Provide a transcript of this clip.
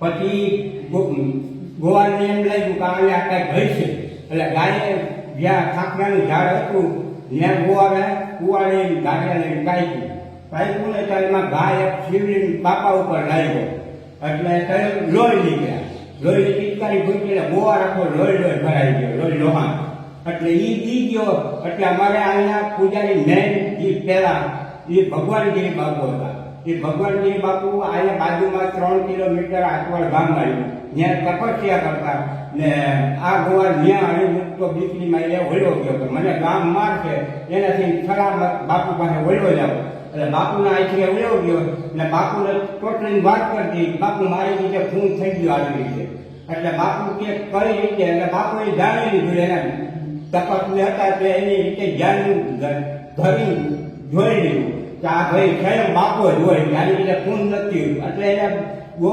પછી ગોવાની એમ લાગ્યું કે આ કાંઈ ઘર છે. એટલે ગાયે જ્યાં ખાખરાનું ઝાડ હતું, ત્યાં ગોવાને કુવાડે ગાડિયા લઈને કાઢી કાઢ્યું ને ત્યારે એમાં ગાય એક શિવલિંગ બાપા ઉપર લાગ્યો. એટલે ત્યારે લોહી નીકળ્યા લોહી પિચકારી ભૂકી એટલે ગોવા રાખો લોહી લોહી ભરાઈ ગયો, લોહી લોહા એટલે એ દી ગયો. એટલે અમારે અહીંયા પૂજાની મેન એ પહેલા એ ભગવાનગીરી બાપુ હતા. એ ભગવાનગીરી બાપુ આયા બાજુમાં ત્રણ કિલોમીટર આટવડ ગામ આવ્યું ત્યાં તપસ્યા કરતા ને આ ગોવા જ્યાં આવી તો દીકરીમાં એ વળ્યો ગયો કે મને ગામ મારશે એનાથી ખરાબ બાપુ પાસે વળ્યો જાવ એટલે બાપુના આખરે વળ્યો ગયો ને બાપુને ટોટલી વાત કરતી, બાપુ, મારી રીતે ખૂન થઈ ગયો આવી રીતે. એટલે બાપુ કે, કઈ રીતે? એટલે બાપુએ જાણી લીધું એના. તપસ્વી હતા તે એની રીતે જ્ઞાન ધરી જોઈ લીધું. કે આ ભાઈ સ્વયં બાપો જ હોય ત્યારે એટલે ફોન નથી. એટલે એને